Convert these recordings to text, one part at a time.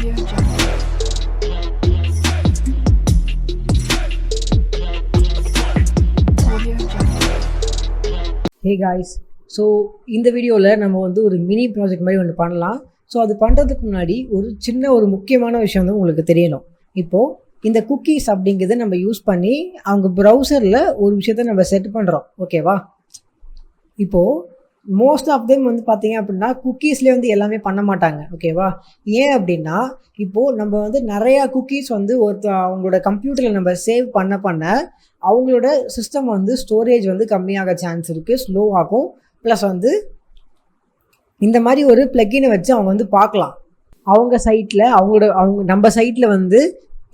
Hey guys so இந்த வீடியோவில் நம்ம வந்து ஒரு மினி ப்ராஜெக்ட் மாதிரி ஒன்று பண்ணலாம். ஸோ அது பண்ணுறதுக்கு முன்னாடி ஒரு சின்ன ஒரு முக்கியமான விஷயம் வந்து உங்களுக்கு தெரியணும். இப்போது இந்த குக்கீஸ் அப்படிங்கிறத நம்ம யூஸ் பண்ணி அவங்க ப்ரௌசரில் ஒரு விஷயத்த நம்ம செட் பண்ணுறோம் ஓகேவா இப்போது மோஸ்ட் ஆஃப் தெம் வந்து பார்த்தீங்க அப்படின்னா குக்கீஸ்லேயே வந்து எல்லாமே பண்ண மாட்டாங்க ஓகேவா ஏன் அப்படின்னா இப்போது நம்ம வந்து நிறையா குக்கீஸ் வந்து ஒருத்த அவங்களோட கம்ப்யூட்டரில் நம்ம சேவ் பண்ண பண்ண அவங்களோட சிஸ்டம் வந்து ஸ்டோரேஜ் வந்து கம்மியாக சான்ஸ் இருக்குது ஸ்லோ ஆகும். ப்ளஸ் வந்து இந்த மாதிரி ஒரு ப்ளக்கினை வச்சு அவங்க வந்து பார்க்கலாம். அவங்க சைட்டில் அவங்களோட அவங்க நம்ம சைட்டில் வந்து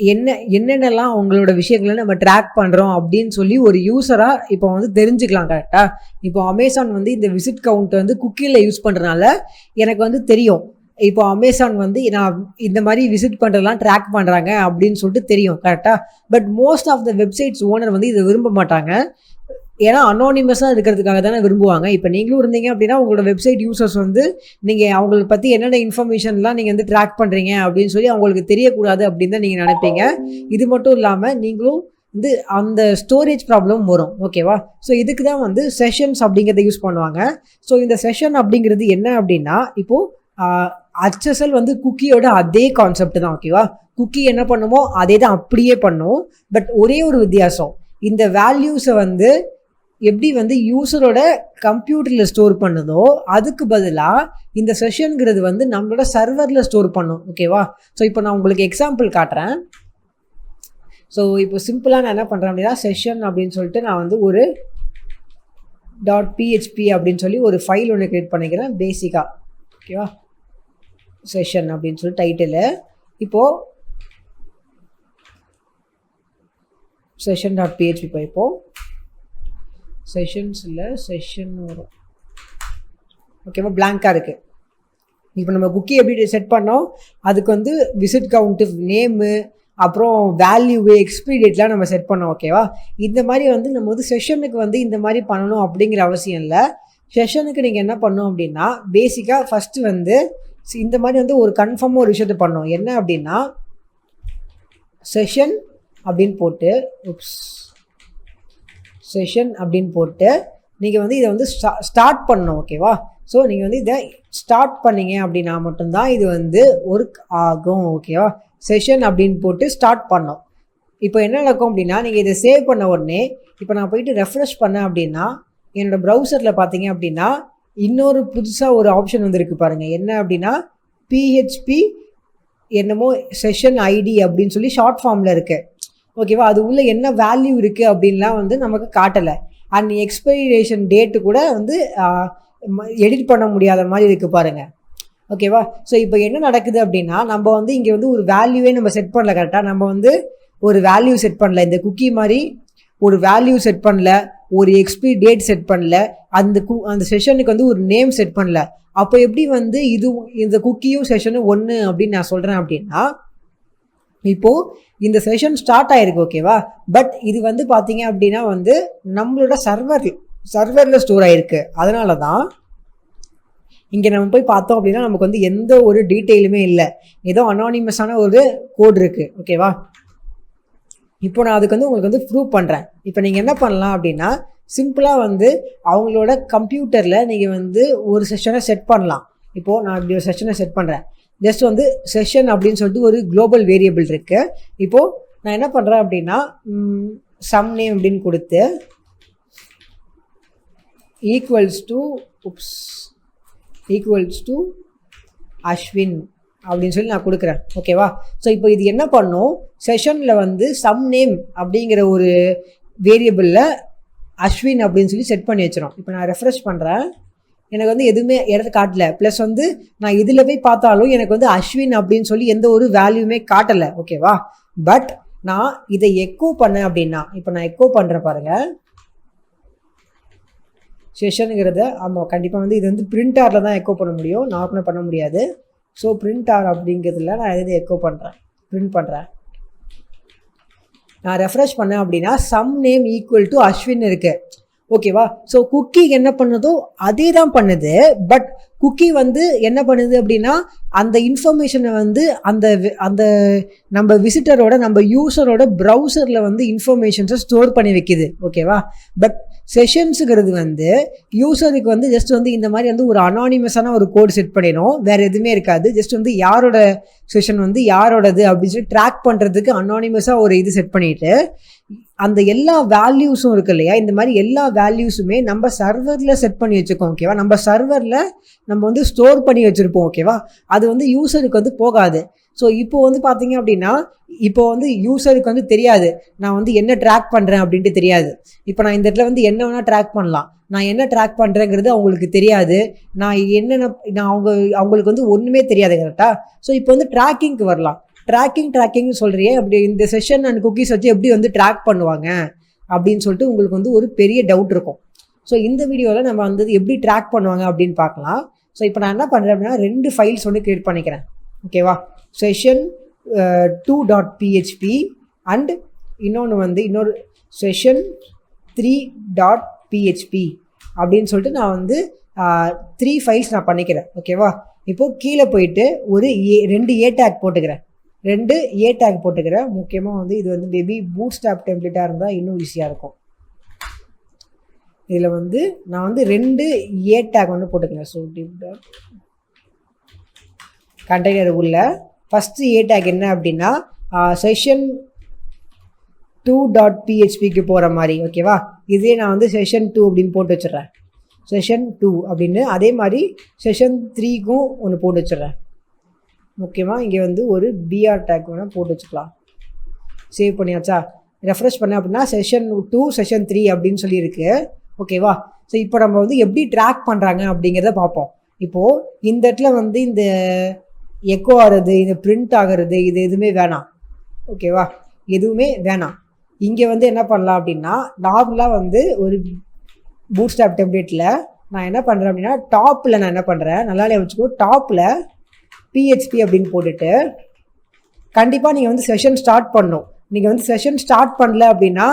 என்ன என்னென்னலாம் அவங்களோட விஷயங்களை நம்ம ட்ராக் பண்ணுறோம் அப்படின்னு சொல்லி ஒரு யூஸராக இப்போ வந்து தெரிஞ்சுக்கலாம் கரெக்டாக இப்போ அமேசான் வந்து இந்த விசிட் கவுண்ட் வந்து குக்கியில் யூஸ் பண்ணுறதுனால எனக்கு வந்து தெரியும். இப்போ அமேசான் வந்து நான் இந்த மாதிரி விசிட் பண்ணுறதெல்லாம் ட்ராக் பண்ணுறாங்க அப்படின்னு சொல்லிட்டு தெரியும் கரெக்டாக but most of the websites owner வந்து இதை விரும்ப மாட்டாங்க. ஏன்னா அனானிமஸாக இருக்கிறதுக்காக தானே விரும்புவாங்க. இப்போ நீங்களும் இருந்தீங்க அப்படின்னா உங்களோட வெப்சைட் யூசர்ஸ் வந்து நீங்கள் அவங்கள பற்றி என்னென்ன இன்ஃபர்மேஷன்லாம் நீங்கள் வந்து ட்ராக் பண்ணுறீங்க அப்படின்னு சொல்லி அவங்களுக்கு தெரியக்கூடாது அப்படின்னு தான் நீங்கள் நினைப்பீங்க. இது மட்டும் இல்லாமல் நீங்களும் வந்து அந்த ஸ்டோரேஜ் ப்ராப்ளம் வரும். ஓகேவா ஸோ இதுக்கு தான் வந்து செஷன்ஸ் அப்படிங்கிறத யூஸ் பண்ணுவாங்க. ஸோ இந்த செஷன் அப்படிங்கிறது என்ன அப்படின்னா இப்போது ஹச்எஸ்எல் வந்து குக்கியோட அதே கான்செப்ட் தான். ஓகேவா குக்கி என்ன பண்ணுமோ அதே தான் அப்படியே பண்ணும். பட் ஒரே ஒரு வித்தியாசம். இந்த வேல்யூஸை வந்து எப்படி வந்து யூசரோட கம்ப்யூட்டரில் ஸ்டோர் பண்ணுதோ அதுக்கு பதிலாக இந்த செஷனுங்கிறது வந்து நம்மளோட சர்வரில் ஸ்டோர் பண்ணும். ஓகேவா ஸோ இப்போ நான் உங்களுக்கு எக்ஸாம்பிள் காட்டுறேன். ஸோ இப்போ சிம்பிளாக நான் என்ன பண்ணுறேன் அப்படின்னா செஷன் அப்படின்னு சொல்லிட்டு நான் வந்து ஒரு. டாட் பிஹெச்பி அப்படின்னு சொல்லி ஒரு ஃபைல் ஒன்று க்ரியேட் பண்ணிக்கிறேன் பேசிக்காக ஓகேவா செஷன் அப்படின்னு சொல்லி டைட்டிலு இப்போது செஷன் டாட் பிஹெச்பி போய்ப்போம். செஷன்ஸ் இல்லை செஷன் வரும். ஓகேவா பிளாங்காக இருக்குது இப்போ நம்ம குக்கி எப்படி செட் பண்ணோம்? அதுக்கு வந்து விசிட் கவுண்ட்டு நேமு அப்புறம் வேல்யூவு எக்ஸ்பிரி டேட்லாம் நம்ம செட் பண்ணோம் ஓகேவா இந்த மாதிரி வந்து நம்ம வந்து செஷனுக்கு வந்து இந்த மாதிரி பண்ணணும் அப்படிங்கிற அவசியம் இல்லை. செஷனுக்கு நீங்கள் என்ன பண்ணணும் அப்படின்னா பேசிக்காக ஃபஸ்ட்டு வந்து இந்த மாதிரி வந்து ஒரு கன்ஃபார்மாக ஒரு விஷயத்தை பண்ணோம். என்ன அப்படின்னா செஷன் அப்படின்னு போட்டு உப்ஸ் செஷன் அப்படின்னு போட்டு நீங்கள் வந்து இதை வந்து ஸ்டா ஸ்டார்ட் பண்ணணும் ஓகேவா ஸோ நீங்கள் வந்து இதை ஸ்டார்ட் பண்ணீங்க அப்படின்னா மட்டும்தான் இது வந்து ஒர்க் ஆகும் ஓகேவா செஷன் அப்படின்னு போட்டு ஸ்டார்ட் பண்ணோம் இப்போ என்ன நடக்கும் அப்படின்னா நீங்கள் இதை சேவ் பண்ண உடனே இப்போ நான் போயிட்டு ரெஃப்ரெஷ் பண்ணேன் அப்படின்னா என்னோடய ப்ரௌசரில் பார்த்தீங்க அப்படின்னா இன்னொரு புதுசாக ஒரு ஆப்ஷன் வந்திருக்கு பாருங்கள் என்ன அப்படின்னா பிஹெச்பி என்னமோ செஷன் ஐடி அப்படின்னு சொல்லி ஷார்ட் ஃபார்மில் இருக்குது ஓகேவா அது உள்ள என்ன வேல்யூ இருக்குது அப்படின்லாம் வந்து நமக்கு காட்டலை. அண்ட் எக்ஸ்பைரேஷன் டேட்டு கூட வந்து எடிட் பண்ண முடியாத மாதிரி இருக்குது பாருங்கள் ஓகேவா ஸோ இப்போ என்ன நடக்குது அப்படின்னா நம்ம வந்து இங்கே வந்து ஒரு வேல்யூவே நம்ம செட் பண்ணல கரெக்டாக நம்ம வந்து ஒரு வேல்யூ செட் பண்ணல. இந்த குக்கி மாதிரி ஒரு வேல்யூ செட் பண்ணல ஒரு எக்ஸ்பி டேட் செட் பண்ணல அந்த கு அந்த செஷனுக்கு வந்து ஒரு நேம் செட் பண்ணல. அப்போ எப்படி வந்து இது இந்த குக்கியும் செஷனும் ஒன்று அப்படின்னு நான் சொல்கிறேன் அப்படின்னா இப்போது இந்த செஷன் ஸ்டார்ட் ஆயிருக்கு ஓகேவா பட் இது வந்து பார்த்தீங்க அப்படின்னா வந்து நம்மளோட சர்வர் சர்வரில் ஸ்டோர் ஆயிருக்கு. அதனால தான் இங்கே நம்ம போய் பார்த்தோம் அப்படின்னா நமக்கு வந்து எந்த ஒரு டீட்டெயிலுமே இல்லை. ஏதோ அனானிமஸான ஒரு கோட் இருக்குது ஓகேவா இப்போ நான் அதுக்கு வந்து உங்களுக்கு வந்து ப்ரூவ் பண்ணுறேன் இப்போ நீங்கள் என்ன பண்ணலாம் அப்படின்னா சிம்பிளாக வந்து அவங்களோட கம்ப்யூட்டரில் நீங்கள் வந்து ஒரு செஷனை செட் பண்ணலாம். இப்போது நான் இப்படி ஒரு செஷனை செட் பண்ணுறேன் ஜஸ்ட் வந்து செஷன் அப்படின்னு சொல்லிட்டு ஒரு குளோபல் வேரியபிள் இருக்குது இப்போது நான் என்ன பண்ணுறேன் அப்படின்னா சம் நேம் அப்படின்னு கொடுத்து equals to oops equals to Ashwin அப்படின்னு சொல்லி நான் கொடுக்குறேன். ஓகேவா ஸோ இப்போ இது என்ன பண்ணும்? செஷனில் வந்து சம் நேம் அப்படிங்கிற ஒரு வேரியபிளில் அஸ்வின் அப்படின்னு சொல்லி செட் பண்ணி வச்சிடும் இப்போ நான் ரெஃப்ரெஷ் பண்ணுறேன் எனக்கு வந்து எதுவுமே இடத்த காட்டல. ப்ளஸ் வந்து நான் இதில் போய் பார்த்தாலும் எனக்கு வந்து அஸ்வின் அப்படின்னு சொல்லி எந்த ஒரு வேல்யூமே காட்டலை. ஓகேவா பட் நான் இதை எக்கோ பண்ணேன் அப்படின்னா இப்போ நான் எக்கோ பண்ணுறேன் பாருங்கள் செஷனுங்கிறத ஆமாம் கண்டிப்பாக வந்து இது வந்து பிரிண்ட் ஆரில் தான் எக்கோ பண்ண முடியும். நார்மலாக பண்ண முடியாது. ஸோ பிரிண்ட் ஆர் அப்படிங்கிறதுல நான் இதை எக்கோ பண்ணுறேன் பிரிண்ட் பண்ணுறேன் நான் ரெஃப்ரெஷ் பண்ணேன் அப்படின்னா some name equal to Ashwin இருக்குது ஓகேவா ஸோ குக்கி என்ன பண்ணுதோ அதே தான் பண்ணுது. பட் குக்கி வந்து என்ன பண்ணுது அப்படின்னா அந்த இன்ஃபர்மேஷனை வந்து அந்த வி- அந்த நம்ம விசிட்டரோட நம்ம யூசரோட ப்ரௌசரில் வந்து இன்ஃபர்மேஷன்ஸை ஸ்டோர் பண்ணி வைக்குது. ஓகேவா பட் செஷன்ஸுங்கிறது வந்து யூசருக்கு வந்து ஜஸ்ட் வந்து இந்த மாதிரி வந்து ஒரு அனானிமஸான ஒரு கோட் செட் பண்ணிடும் வேறு எதுவுமே இருக்காது. ஜஸ்ட் வந்து யாரோட செஷன் வந்து யாரோடது அப்படின்னு சொல்லி ட்ராக் பண்ணுறதுக்கு அனானிமஸாக ஒரு இது செட் பண்ணிவிட்டு அந்த எல்லா வேல்யூஸும் இருக்கு இல்லையா? இந்த மாதிரி எல்லா வேல்யூஸுமே நம்ம சர்வரில் செட் பண்ணி வச்சுருக்கோம் ஓகேவா நம்ம சர்வரில் நம்ம வந்து ஸ்டோர் பண்ணி வச்சுருப்போம் ஓகேவா அது வந்து யூசருக்கு வந்து போகாது. ஸோ இப்போ வந்து பார்த்தீங்க அப்படின்னா இப்போ வந்து யூசருக்கு வந்து தெரியாது. நான் வந்து என்ன ட்ராக் பண்ணுறேன் அப்படின்ட்டு தெரியாது. இப்போ நான் இந்த இடத்துல வந்து என்ன வேணால் ட்ராக் பண்ணலாம். நான் என்ன ட்ராக் பண்ணுறேங்கிறது அவங்களுக்கு தெரியாது. நான் என்னென்ன நான் அவங்க அவங்களுக்கு வந்து ஒன்றுமே தெரியாது கரெக்டாக ஸோ இப்போ வந்து ட்ராக்கிங்க்கு வரலாம். ட்ராக்கிங் ட்ராக்கிங் சொல்கிறியே அப்படி இந்த செஷன் அண்ட் குக்கீஸ் வச்சு எப்படி வந்து ட்ராக் பண்ணுவாங்க அப்படின்னு சொல்லிட்டு உங்களுக்கு வந்து ஒரு பெரிய டவுட் இருக்கும். ஸோ இந்த வீடியோவில் நம்ம வந்து எப்படி ட்ராக் பண்ணுவாங்க அப்படின்னு பார்க்கலாம். ஸோ இப்போ நான் என்ன பண்ணுறேன் அப்படின்னா ரெண்டு ஃபைல்ஸ் வந்து க்ரியேட் பண்ணிக்கிறேன். ஓகேவா session two dot PHP and இன்னொன்று வந்து இன்னொரு செஷன் த்ரீ டாட் பிஹெச்பி அப்படின்னு சொல்லிட்டு நான் வந்து த்ரீ ஃபைல்ஸ் நான் பண்ணிக்கிறேன். ஓகேவா இப்போது கீழே போயிட்டு ஒரு ஏ ரெண்டு ஏ டேக் போட்டுக்கிறேன். ரெண்டு ஏ டேக் போட்டுக்கிறேன் முக்கியமாக வந்து இது வந்து மேபி பூட் ஸ்டாப் டெம்ப்ளேட்டாக இருந்தால் இன்னும் ஈஸியாக இருக்கும். இதில் வந்து நான் வந்து ரெண்டு ஏ டேக் வந்து போட்டுக்கிறேன். ஸோ கண்டெய்னர் உள்ள. ஃபஸ்ட்டு ஏ டேக் என்ன அப்படின்னா செஷன் டூ டாட் பிஹெச்பிக்கு போகிற மாதிரி ஓகேவா இதே நான் வந்து செஷன் டூ அப்படின்னு போட்டு வச்சிடுறேன். செஷன் டூ அப்படின்னு அதே மாதிரி செஷன் த்ரீக்கும் ஒன்று போட்டு வச்சிடுறேன். முக்கியமாக இங்கே வந்து ஒரு பிஆர் டேக் வேணால் போட்டு வச்சுக்கலாம். சேவ் பண்ணியாச்சா? ரெஃப்ரெஷ் பண்ண அப்படின்னா செஷன் டூ செஷன் த்ரீ அப்படின்னு சொல்லியிருக்கு. ஓகேவா ஸோ இப்போ நம்ம வந்து எப்படி ட்ராக் பண்ணுறாங்க அப்படிங்கிறத பார்ப்போம். இப்போது இந்த இடத்துல வந்து இந்த எக்கோ ஆகிறது இந்த பிரிண்ட் ஆகிறது இது எதுவுமே வேணாம். ஓகேவா எதுவுமே வேணாம். இங்கே வந்து என்ன பண்ணலாம் அப்படின்னா நார்மலாக வந்து ஒரு பூட் ஸ்டாப் டெம்ப்ளேட்டில் நான் என்ன பண்ணுறேன் அப்படின்னா டாப்பில் நான் என்ன பண்ணுறேன் நல்லாலே வச்சுக்கோ டாப்பில் பிஹெச்பி அப்படின்னு போட்டுட்டு கண்டிப்பாக நீங்கள் வந்து செஷன் ஸ்டார்ட் பண்ணும் நீங்கள் வந்து செஷன் ஸ்டார்ட் பண்ணல அப்படின்னா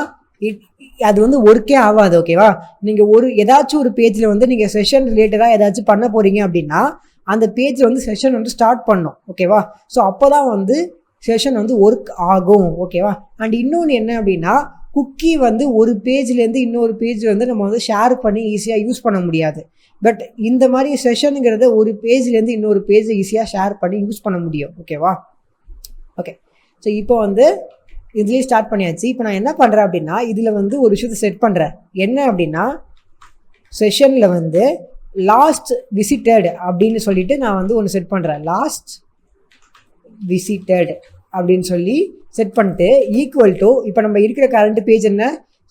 அது வந்து ஒர்க்கே ஆகாது ஓகேவா நீங்கள் ஒரு ஏதாச்சும் ஒரு பேஜில் வந்து நீங்கள் செஷன் ரிலேட்டடாக ஏதாச்சும் பண்ண போகிறீங்க அப்படின்னா அந்த பேஜில் வந்து செஷன் வந்து ஸ்டார்ட் பண்ணும் ஓகேவா ஸோ அப்போ தான் வந்து செஷன் வந்து ஒர்க் ஆகும் ஓகேவா அண்ட் இன்னொன்று என்ன அப்படின்னா குக்கி வந்து ஒரு பேஜ்லேருந்து இன்னொரு பேஜ் வந்து நம்ம வந்து ஷேர் பண்ணி ஈஸியாக யூஸ் பண்ண முடியாது. பட் இந்த மாதிரி செஷனுங்கிறத ஒரு பேஜ்லேருந்து இன்னொரு பேஜ் ஈஸியாக ஷேர் பண்ணி யூஸ் பண்ண முடியும். ஓகேவா ஓகே ஸோ இப்போ வந்து இதுலேயே ஸ்டார்ட் பண்ணியாச்சு. இப்போ நான் என்ன பண்ணுறேன் அப்படின்னா இதில் வந்து ஒரு விஷயத்தை செட் பண்ணுறேன் என்ன அப்படின்னா செஷனில் வந்து லாஸ்ட் விசிட்டட் அப்படின்னு சொல்லிட்டு நான் வந்து ஒன்று செட் பண்ணுறேன் லாஸ்ட் விசிட்டட் அப்படின்னு சொல்லி செட் பண்ணிட்டு ஈக்குவல் டு இப்போ நம்ம இருக்கிற கரண்ட் பேஜ் என்ன?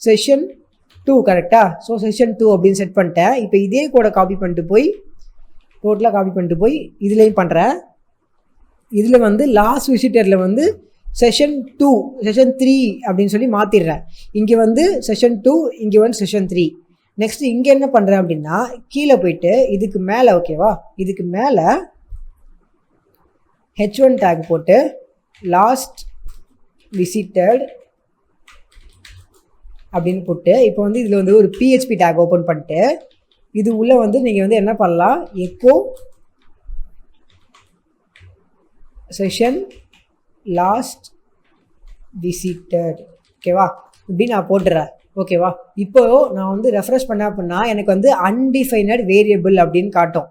செஷன் டூ கரெக்டாக ஸோ செஷன் டூ அப்படின்னு செட் பண்ணிட்டேன். இப்போ இதே கூட காப்பி பண்ணிட்டு போய் டோட்டலாக காப்பி பண்ணிட்டு போய் இதுலேயும் பண்ணுறேன் இதில் வந்து லாஸ்ட் விசிட்டரில் வந்து செஷன் டூ செஷன் த்ரீ அப்படின்னு சொல்லி மாற்றிடுறேன் இங்கே வந்து செஷன் டூ இங்கே வந்து செஷன் த்ரீ நெக்ஸ்ட் இங்கே என்ன பண்ணுறேன் அப்படின்னா கீழே போயிட்டு இதுக்கு மேலே ஓகேவா இதுக்கு மேலே ஹெச் ஒன் டேக் போட்டு லாஸ்ட் விசிட்டட் அப்படின்னு போட்டு இப்போ வந்து இதில் வந்து ஒரு பிஹெச்பி டேக் ஓப்பன் பண்ணிட்டு இது உள்ளே வந்து நீங்கள் வந்து என்ன பண்ணலாம்? எக்கோ செஷன் லாஸ்ட் விசிட்டட் ஓகேவா இப்படி நான் போட்டுறேன். ஓகேவா இப்போ நான் வந்து ரெஃப்ரெஷ் பண்ண அப்படின்னா எனக்கு வந்து அன்டிஃபைனட் வேரியபிள் அப்படின்னு காட்டும்.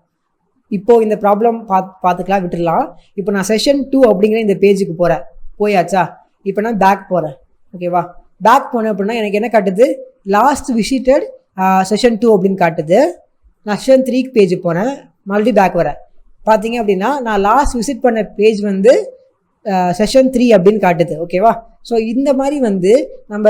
இப்போது இந்த ப்ராப்ளம் பாத் பார்த்துக்கலாம் விட்டுடலாம். இப்போ நான் செஷன் டூ அப்படிங்கிற இந்த பேஜுக்கு போகிறேன் போயாச்சா? இப்போ நான் பேக் போகிறேன் ஓகேவா பேக் போனேன் அப்படின்னா எனக்கு என்ன காட்டுது? லாஸ்ட் விசிட்டட் செஷன் டூ அப்படின்னு காட்டுது. நான் செஷன் த்ரீக்கு பேஜுக்கு போனேன் மறுபடியும் பேக் வரேன். பார்த்தீங்க அப்படின்னா நான் லாஸ்ட் விசிட் பண்ண பேஜ் வந்து செஷன் த்ரீ அப்படின்னு காட்டுது ஓகேவா ஸோ இந்த மாதிரி வந்து நம்ம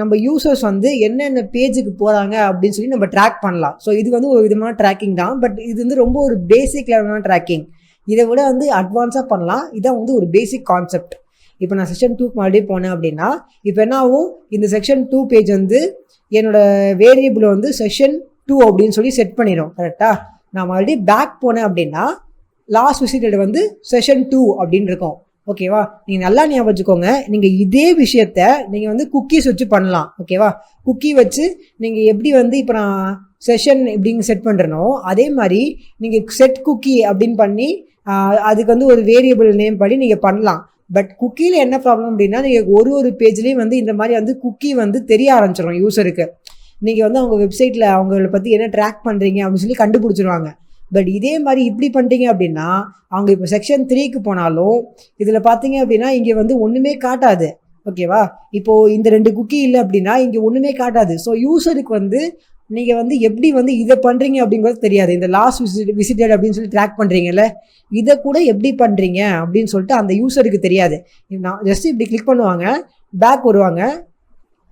நம்ம யூசர்ஸ் வந்து என்னென்ன பேஜுக்கு போகிறாங்க அப்படின்னு சொல்லி நம்ம ட்ராக் பண்ணலாம். ஸோ இது வந்து ஒரு விதமான ட்ராக்கிங் தான் பட் இது வந்து ரொம்ப ஒரு பேசிக் லெவலான ட்ராக்கிங் இதை விட வந்து அட்வான்ஸாக பண்ணலாம். இதான் வந்து ஒரு பேசிக் கான்செப்ட் இப்போ நான் செக்ஷன் டூக்கு மறுபடியும் போனேன் அப்படின்னா இப்போ என்ன ஆகும்? இந்த செக்ஷன் டூ பேஜ் வந்து என்னோட வேரியபிள் வந்து செஷன் டூ அப்படின்னு சொல்லி செட் பண்ணிடும் கரெக்டாக நான் மறுபடியும் பேக் போனேன் அப்படின்னா லாஸ்ட் விசிட்டட் வந்து செஷன் டூ அப்படின்னு இருக்கும். ஓகேவா நீங்கள் நல்லா ஞாபகம் வச்சுக்கோங்க நீங்கள் இதே விஷயத்த நீங்கள் வந்து குக்கீஸ் வச்சு பண்ணலாம். ஓகேவா குக்கி வச்சு நீங்கள் எப்படி வந்து இப்போ நான் செஷன் எப்படிங்க செட் பண்ணுறனோ அதே மாதிரி நீங்கள் செட் குக்கி அப்படின்னு பண்ணி அதுக்கு வந்து ஒரு வேரியபிள் நேம் பண்ணி நீங்கள் பண்ணலாம். பட் குக்கியில் என்ன ப்ராப்ளம் அப்படின்னா நீங்கள் ஒரு ஒரு பேஜ்லேயும் வந்து இந்த மாதிரி வந்து குக்கி வந்து தெரிய ஆரம்பிச்சிடும் யூசருக்கு நீங்கள் வந்து அவங்க வெப்சைட்டில் அவங்கள பற்றி என்ன ட்ராக் பண்ணுறீங்க அப்படின்னு சொல்லி கண்டுபிடிச்சிருவாங்க. பட் இதே மாதிரி இப்படி பண்ணிட்டீங்க அப்படின்னா அவங்க இப்போ செக்ஷன் த்ரீக்கு போனாலும் இதில் பார்த்தீங்க அப்படின்னா இங்கே வந்து ஒன்றுமே காட்டாது. ஓகேவா இப்போது இந்த ரெண்டு குக்கி இல்லை அப்படின்னா இங்கே ஒன்றுமே காட்டாது. ஸோ யூசருக்கு வந்து நீங்கள் வந்து எப்படி வந்து இதை பண்ணுறீங்க அப்படிங்கிறது தெரியாது. இந்த லாஸ்ட் விசிட் விசிட்டட் அப்படின்னு சொல்லி ட்ராக் பண்ணுறீங்கல்ல இதை கூட எப்படி பண்ணுறீங்க அப்படின்னு சொல்லிட்டு அந்த யூசருக்கு தெரியாது. நான் ஜஸ்ட் இப்படி கிளிக் பண்ணுவாங்க பேக் வருவாங்க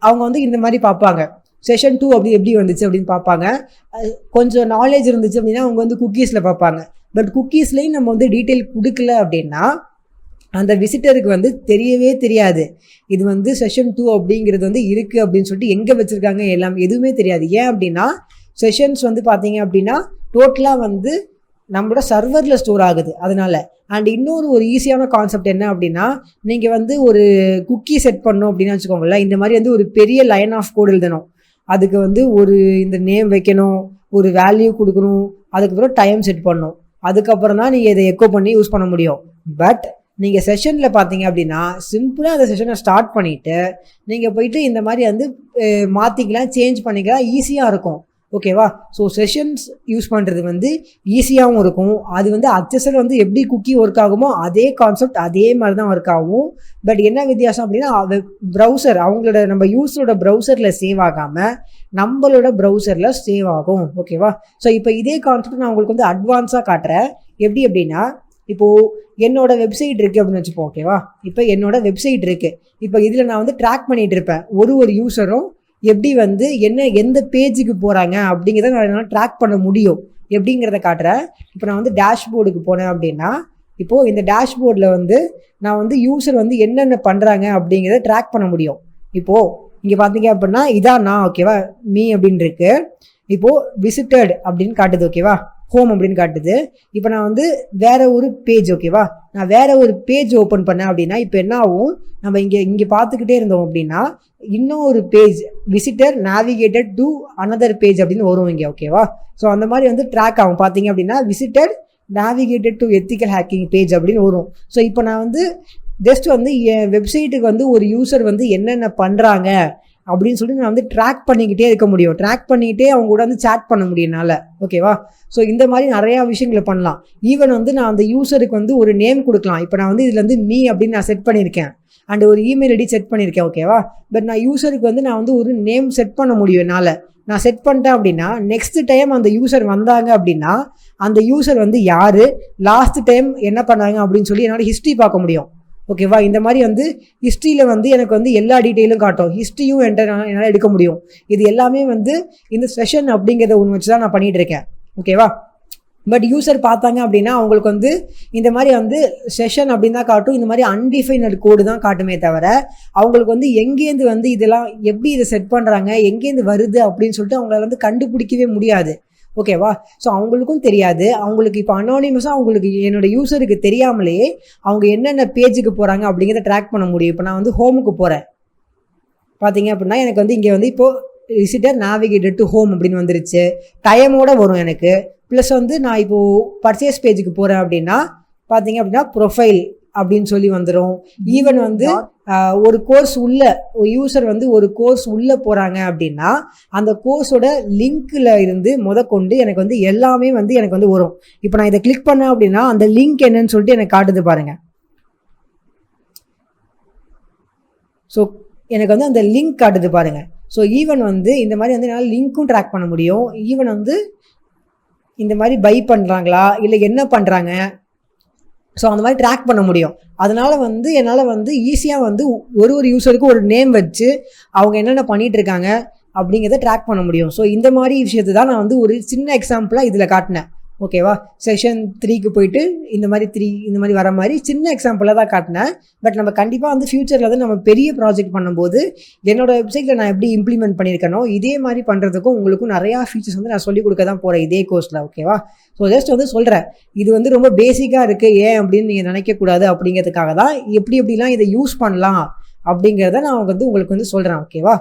அவங்க வந்து இந்த மாதிரி பார்ப்பாங்க. செஷன் டூ அப்படி எப்படி வந்துச்சு அப்படின்னு பார்ப்பாங்க. கொஞ்சம் நாலேஜ் இருந்துச்சு அப்படின்னா அவங்க வந்து குக்கீஸில் பார்ப்பாங்க. பட் குக்கீஸ்லேயும் நம்ம வந்து டீட்டெயில் கொடுக்கல அப்படின்னா அந்த விசிட்டருக்கு வந்து தெரியவே தெரியாது. இது வந்து செஷன் டூ அப்படிங்கிறது வந்து இருக்குது அப்படின்னு சொல்லிட்டு எங்கே வச்சுருக்காங்க எல்லாம் எதுவுமே தெரியாது. ஏன் அப்படின்னா செஷன்ஸ் வந்து பார்த்தீங்க அப்படின்னா டோட்டலாக வந்து நம்மளோட சர்வரில் ஸ்டோர் ஆகுது. அதனால் அண்ட் இன்னொரு ஒரு ஈஸியான கான்செப்ட் என்ன அப்படின்னா நீங்கள் வந்து ஒரு குக்கி செட் பண்ணோம் அப்படின்னு வச்சுக்கோங்களேன். இந்த மாதிரி வந்து ஒரு பெரிய லைன் ஆஃப் கோடு எழுதணும். அதுக்கு வந்து ஒரு இந்த நேம் வைக்கணும் ஒரு வேல்யூ கொடுக்கணும் அதுக்கப்புறம் டைம் செட் பண்ணணும். அதுக்கப்புறம் தான் நீங்கள் இதை எக்கோ பண்ணி யூஸ் பண்ண முடியும். பட் நீங்கள் செஷனில் பார்த்தீங்க அப்படின்னா சிம்பிளாக அந்த செஷனை ஸ்டார்ட் பண்ணிவிட்டு நீங்கள் போயிட்டு இந்த மாதிரி வந்து மாற்றிக்கலாம் சேஞ்ச் பண்ணிக்கலாம் ஈஸியாக இருக்கும். ஓகேவா ஸோ செஷன்ஸ் யூஸ் பண்ணுறது வந்து ஈஸியாகவும் இருக்கும். அது வந்து அச்சஸில் வந்து எப்படி குக்கி ஒர்க் ஆகுமோ அதே கான்செப்ட் அதே மாதிரி தான் ஒர்க் ஆகும். பட் என்ன வித்தியாசம் அப்படின்னா ப்ரௌசர் அவங்களோட நம்ம யூஸரோட ப்ரௌசரில் சேவ் ஆகாமல் நம்மளோட ப்ரௌசரில் சேவ் ஆகும். ஓகேவா ஸோ இப்போ இதே கான்செப்ட் நான் உங்களுக்கு வந்து அட்வான்ஸாக காட்டுறேன். எப்படி அப்படின்னா இப்போது என்னோட வெப்சைட் இருக்குது அப்படின்னு வச்சுப்போம். ஓகேவா இப்போ என்னோட வெப்சைட் இருக்குது இப்போ இதில் நான் வந்து ட்ராக் பண்ணிகிட்டு இருப்பேன். ஒரு ஒரு யூஸரும் எப்படி வந்து என்ன எந்த பேஜுக்கு போகிறாங்க அப்படிங்கிறத நான் என்னால் ட்ராக் பண்ண முடியும். எப்படிங்கிறத காட்டுறேன். இப்போ நான் வந்து டேஷ்போர்டுக்கு போனேன் அப்படின்னா இப்போது இந்த டேஷ்போர்டில் வந்து நான் வந்து யூசர் வந்து என்னென்ன பண்ணுறாங்க அப்படிங்கிறத ட்ராக் பண்ண முடியும். இப்போது இங்கே பார்த்தீங்க அப்படின்னா இதான் நான் ஓகேவா மீ அப்படின்னு இருக்கு. இப்போது விசிட்டட் அப்படின்னு காட்டுது ஓகேவா ஹோம் அப்படின்னு காட்டுது. இப்போ நான் வந்து வேற ஒரு பேஜ் ஓகேவா நான் வேற ஒரு பேஜ் ஓப்பன் பண்ணேன் அப்படின்னா இப்போ என்ன ஆகும்? நம்ம இங்கே இங்கே பார்த்துக்கிட்டே இருந்தோம் அப்படின்னா இன்னும் ஒரு page visitor navigated to another page அப்படின்னு வரும் இங்கே ஓகேவா ஸோ அந்த மாதிரி வந்து ட்ராக் ஆகும். பார்த்தீங்க அப்படின்னா visitor navigated to ethical hacking page அப்படின்னு வரும். ஸோ இப்போ நான் வந்து ஜஸ்ட் வந்து என் வெப்சைட்டுக்கு வந்து ஒரு யூசர் வந்து என்னென்ன பண்ணுறாங்க அப்படின்னு சொல்லி நான் வந்து ட்ராக் பண்ணிக்கிட்டே இருக்க முடியும். ட்ராக் பண்ணிக்கிட்டே அவங்க கூட வந்து சேட் பண்ண முடியும் என்னால். ஓகேவா ஸோ இந்த மாதிரி நிறையா விஷயங்களை பண்ணலாம். ஈவன் வந்து நான் அந்த யூசருக்கு வந்து ஒரு நேம் கொடுக்கலாம். இப்போ நான் வந்து இதில் வந்து மீ அப்படின்னு நான் செட் பண்ணியிருக்கேன். அண்ட் ஒரு இமெயில் ஐடி செட் பண்ணியிருக்கேன் ஓகேவா பட் நான் யூசருக்கு வந்து நான் வந்து ஒரு நேம் செட் பண்ண முடியும் என்னால். நான் செட் பண்ணிட்டேன் அப்படின்னா நெக்ஸ்ட் டைம் அந்த யூசர் வந்தாங்க அப்படின்னா அந்த யூசர் வந்து யார்? லாஸ்ட் டைம் என்ன பண்ணாங்க அப்படின்னு சொல்லி என்னால் ஹிஸ்ட்ரி பார்க்க முடியும். ஓகேவா? இந்த மாதிரி வந்து ஹிஸ்ட்ரியில் வந்து எனக்கு வந்து எல்லா டீட்டெயிலும் காட்டும். ஹிஸ்ட்ரியும் என்கிட்ட என்னால் எடுக்க முடியும். இது எல்லாமே வந்து இந்த செஷன் அப்படிங்கிறத ஒன்று வச்சு தான் நான் பண்ணிகிட்டு இருக்கேன். ஓகேவா? பட் யூசர் பார்த்தாங்க அப்படின்னா அவங்களுக்கு வந்து இந்த மாதிரி வந்து செஷன் அப்படின்னு தான் காட்டும். இந்த மாதிரி அன்டிஃபைனட் கோடு தான் காட்டுமே தவிர அவங்களுக்கு வந்து எங்கேருந்து வந்து இதெல்லாம் எப்படி இதை செட் பண்ணுறாங்க எங்கேருந்து வருது அப்படின்னு சொல்லிட்டு அவங்களால வந்து கண்டுபிடிக்கவே முடியாது. ஓகேவா? ஸோ அவங்களுக்கும் தெரியாது. அவங்களுக்கு இப்போ அனானிமஸாக அவங்களுக்கு என்னோட யூசருக்கு தெரியாமலேயே அவங்க என்னென்ன பேஜுக்கு போகிறாங்க அப்படிங்கிறத ட்ராக் பண்ண முடியும். இப்போ நான் வந்து ஹோமுக்கு போகிறேன் பார்த்தீங்க அப்படின்னா எனக்கு வந்து இங்கே வந்து இப்போது விசிட்டர் நேவிகேட்டட் டு ஹோம் அப்படின்னு வந்துருச்சு. டைமோட வரும் எனக்கு. ப்ளஸ் வந்து நான் இப்போது பர்ச்சேஸ் பேஜுக்கு போகிறேன் அப்படின்னா பார்த்தீங்க அப்படின்னா ப்ரொஃபைல் அப்படின்னு சொல்லி வந்துடும் ஈவன் வந்து ஒரு கோர்ஸ் உள்ள யூசர் வந்து ஒரு கோர்ஸ் உள்ளே போகிறாங்க அப்படின்னா அந்த கோர்ஸோட லிங்க்கில் இருந்து முதற்கொண்டு எனக்கு வந்து எல்லாமே வந்து எனக்கு வந்து வரும். இப்போ நான் இதை கிளிக் பண்ணேன் அப்படின்னா அந்த லிங்க் என்னன்னு சொல்லிட்டு எனக்கு காட்டுது பாருங்க. ஸோ எனக்கு வந்து அந்த லிங்க் காட்டுது பாருங்க. ஸோ ஈவன் வந்து இந்த மாதிரி வந்து என்னால் லிங்க்கும் ட்ராக் பண்ண முடியும். ஈவன் வந்து இந்த மாதிரி பை பண்ணுறாங்களா இல்லை என்ன பண்ணுறாங்க ஸோ அந்த மாதிரி ட்ராக் பண்ண முடியும். அதனால் வந்து என்னால் வந்து ஈஸியாக வந்து ஒரு ஒரு யூசருக்கும் ஒரு நேம் வச்சு அவங்க என்னென்ன பண்ணிட்டு இருக்காங்க அப்படிங்கிறத ட்ராக் பண்ண முடியும். ஸோ இந்த மாதிரி விஷயத்தை தான் நான் வந்து ஒரு சின்ன எக்ஸாம்பிளாக இதில் காட்டினேன். ஓகேவா? செஷன் த்ரீக்கு போயிட்டு இந்த மாதிரி த்ரீ இந்த மாதிரி வர மாதிரி சின்ன எக்ஸாம்பிளாக தான் காட்டினேன். பட் நம்ம கண்டிப்பாக வந்து ஃப்யூச்சரில் வந்து நம்ம பெரிய ப்ராஜெக்ட் பண்ணும்போது என்னோட வெப்சைட்டில் நான் எப்படி இம்ப்ளிமெண்ட் பண்ணியிருக்கணும் இதே மாதிரி பண்ணுறதுக்கும் உங்களுக்கும் நிறையா ஃபீச்சர்ஸ் வந்து நான் சொல்லிக் கொடுக்க தான் போகிறேன் இதே கோர்ஸில் ஓகேவா? ஸோ ஜஸ்ட் வந்து சொல்கிறேன் இது வந்து ரொம்ப பேசிக்காக இருக்குது ஏன் அப்படின்னு நீங்கள் நினைக்கக்கூடாது அப்படிங்கிறதுக்காக தான் எப்படி எப்படிலாம் இதை யூஸ் பண்ணலாம் அப்படிங்கிறத நான் வந்து உங்களுக்கு வந்து சொல்கிறேன் ஓகேவா?